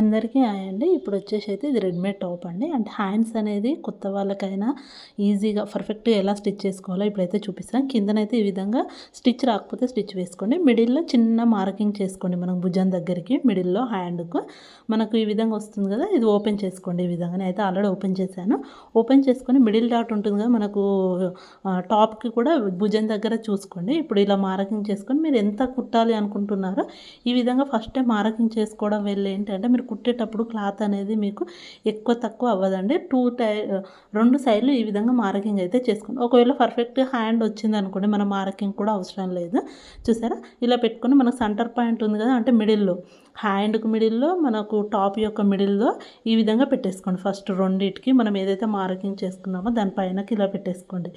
అందరికీ అయ్యండి. అండి ఇప్పుడు వచ్చేసి అయితే ఇది రెడీమేడ్ టాప్ అండి. అంటే హ్యాండ్స్ అనేది కొత్త వాళ్ళకైనా ఈజీగా పర్ఫెక్ట్గా ఎలా స్టిచ్ చేసుకోవాలో ఇప్పుడైతే చూపిస్తాను. కిందనైతే ఈ విధంగా స్టిచ్ రాకపోతే స్టిచ్ వేసుకోండి. మిడిల్లో చిన్న మార్కింగ్ చేసుకోండి మనం భుజం దగ్గరికి మిడిల్లో హ్యాండ్కు. మనకు ఈ విధంగా వస్తుంది కదా ఇది ఓపెన్ చేసుకోండి ఈ విధంగా అయితే ఆల్రెడీ ఓపెన్ చేశాను. ఓపెన్ చేసుకొని మిడిల్ డాట్ ఉంటుంది కదా మనకు టాప్కి కూడా భుజం దగ్గర చూసుకోండి. ఇప్పుడు ఇలా మార్కింగ్ చేసుకొని మీరు ఎంత కుట్టాలి అనుకుంటున్నారో ఈ విధంగా ఫస్ట్ మార్కింగ్ చేసుకోవడం వెళ్ళి ఏంటంటే మీరు కుట్టేటప్పుడు క్లాత్ అనేది మీకు ఎక్కువ తక్కువ అవ్వదండి. టూ టై రెండు సైడ్లు ఈ విధంగా మార్కింగ్ అయితే చేసుకోండి. ఒకవేళ పర్ఫెక్ట్ హ్యాండ్ వచ్చింది అనుకోండి మన మార్కింగ్ కూడా అవసరం లేదు. చూసారా? ఇలా పెట్టుకొని మనకు సెంటర్ పాయింట్ ఉంది కదా అంటే మిడిల్లో. హ్యాండ్కి మిడిల్లో మనకు టాప్ యొక్క మిడిల్లో ఈ విధంగా పెట్టేసుకోండి. ఫస్ట్ రెండింటికి మనం ఏదైతే మార్కింగ్ చేసుకున్నామో దానిపైనకి ఇలా పెట్టేసుకోండి.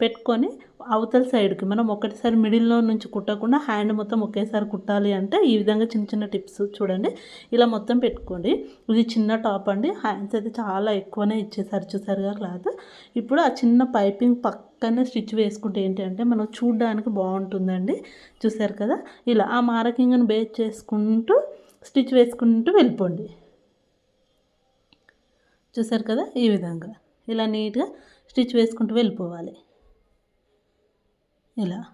పెట్టుకొని అవతల సైడ్కి మనం ఒకటిసారి మిడిల్లో నుంచి కుట్టకుండా హ్యాండ్ మొత్తం ఒకేసారి కుట్టాలి అంటే ఈ విధంగా చిన్న చిన్న టిప్స్ చూడండి. ఇలా మొత్తం పెట్టుకోండి. ఇది చిన్న టాప్ అండి. హ్యాండ్స్ అయితే చాలా ఎక్కువనే ఇచ్చేసారు చూసారుగా క్లాత్. ఇప్పుడు ఆ చిన్న పైపింగ్ పక్కనే స్టిచ్ వేసుకుంటే ఏంటంటే మనం చూడడానికి బాగుంటుందండి. చూసారు కదా? ఇలా ఆ మార్కింగ్ని బేస్ చేసుకుంటూ స్టిచ్ వేసుకుంటూ వెళ్ళిపోండి. చూసారు కదా? ఈ విధంగా. ఇలా నీట్గా స్టిచ్ వేసుకుంటూ వెళ్ళిపోవాలి. ఇలా.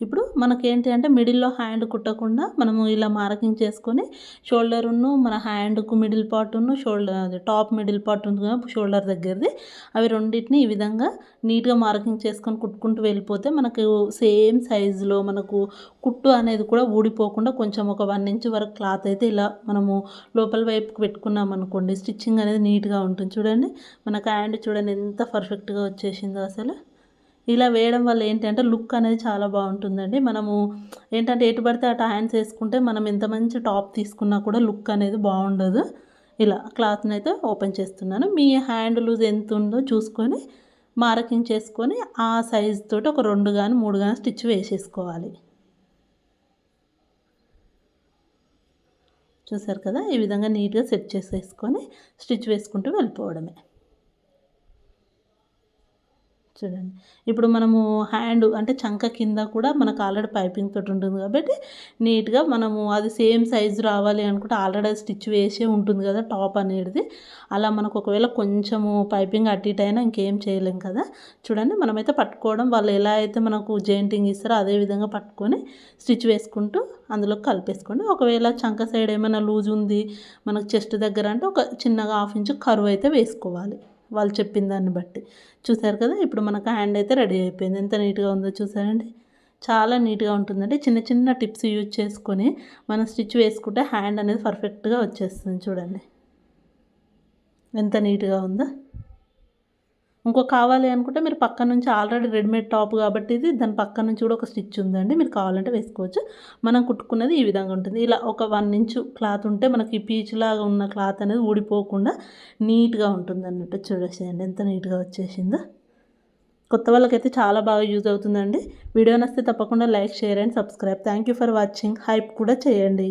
ఇప్పుడు మనకేంటి అంటే మిడిల్లో హ్యాండ్ కుట్టకుండా మనము ఇలా మార్కింగ్ చేసుకొని షోల్డర్ను మన హ్యాండ్కు మిడిల్ పార్ట్ను షోల్డర్ టాప్ మిడిల్ పార్ట్ ఉంది షోల్డర్ దగ్గరది. అవి రెండింటిని ఈ విధంగా నీట్గా మార్కింగ్ చేసుకొని కుట్టుకుంటూ వెళ్ళిపోతే మనకు సేమ్ సైజులో మనకు కుట్టు అనేది కూడా ఊడిపోకుండా కొంచెం ఒక వన్ ఇంచ్ వరకు క్లాత్ అయితే ఇలా మనము లోపల వైపుకి పెట్టుకున్నాం అనుకోండి స్టిచ్చింగ్ అనేది నీట్గా ఉంటుంది. చూడండి మనకు హ్యాండ్ చూడండి ఎంత పర్ఫెక్ట్గా వచ్చేసిందో అసలు. ఇలా వేయడం వల్ల ఏంటంటే లుక్ అనేది చాలా బాగుంటుందండి. మనము ఏంటంటే ఎటు పడితే అటు హ్యాండ్స్ వేసుకుంటే మనం ఎంత మంచి టాప్ తీసుకున్నా కూడా లుక్ అనేది బాగుండదు. ఇలా క్లాత్ని అయితే ఓపెన్ చేస్తున్నాను. మీ హ్యాండ్ లూజ్ ఎంత ఉందో చూసుకొని మార్కింగ్ చేసుకొని ఆ సైజ్ తోటి ఒక రెండు కానీ మూడు కానీ స్టిచ్ వేసేసుకోవాలి. చూసారు కదా? ఈ విధంగా నీట్గా సెట్ చేసేసుకొని స్టిచ్ వేసుకుంటూ వెళ్ళిపోవడమే. చూడండి. ఇప్పుడు మనము హ్యాండ్ అంటే చంక కింద కూడా మనకు ఆల్రెడీ పైపింగ్ తోటి ఉంటుంది కాబట్టి నీట్గా మనము అది సేమ్ సైజు రావాలి అనుకుంటే ఆల్రెడీ స్టిచ్ వేసే ఉంటుంది కదా టాప్ అనేది. అలా మనకు ఒకవేళ కొంచెము పైపింగ్ అటు ఇటు అయినా ఇంకేం చేయలేం కదా. చూడండి మనమైతే పట్టుకోవడం వాళ్ళు ఎలా అయితే మనకు జెయింటింగ్ ఇస్తారో అదే విధంగా పట్టుకొని స్టిచ్ వేసుకుంటూ అందులో కలిపేసుకోండి. ఒకవేళ చంక సైడ్ ఏమైనా లూజ్ ఉంది మనకు చెస్ట్ దగ్గర అంటే ఒక చిన్నగా హాఫ్ ఇంచు కరువు అయితే వేసుకోవాలి. వాళ్ళు చెప్పిన దాన్ని బట్టి. చూసారు కదా ఇప్పుడు మనకు హ్యాండ్ అయితే రెడీ అయిపోయింది. ఎంత నీట్గా ఉందో చూసారండి. చాలా నీట్గా ఉంటుందండి. చిన్న చిన్న టిప్స్ యూజ్ చేసుకొని మనం స్టిచ్ వేసుకుంటే హ్యాండ్ అనేది పర్ఫెక్ట్గా వచ్చేస్తుంది చూడండి. ఎంత నీట్గా ఉందో. ఇంకో కావాలి అనుకుంటే మీరు పక్క నుంచి ఆల్రెడీ రెడీమేడ్ టాప్ కాబట్టి ఇది దాని పక్క నుంచి కూడా ఒక స్టిచ్ ఉందండి. మీరు కావాలంటే వేసుకోవచ్చు. మనం కుట్టుకున్నది ఈ విధంగా ఉంటుంది. ఇలా ఒక వన్ ఇంచు క్లాత్ ఉంటే మనకి పీచులాగా ఉన్న క్లాత్ అనేది ఊడిపోకుండా నీట్గా ఉంటుంది అన్నట్టు చూడేసేయండి ఎంత నీట్గా వచ్చేసిందో. కొత్త వాళ్ళకైతే చాలా బాగా యూజ్ అవుతుందండి. వీడియో నస్తే తప్పకుండా like share and subscribe thank you for watching hype కూడా చేయండి.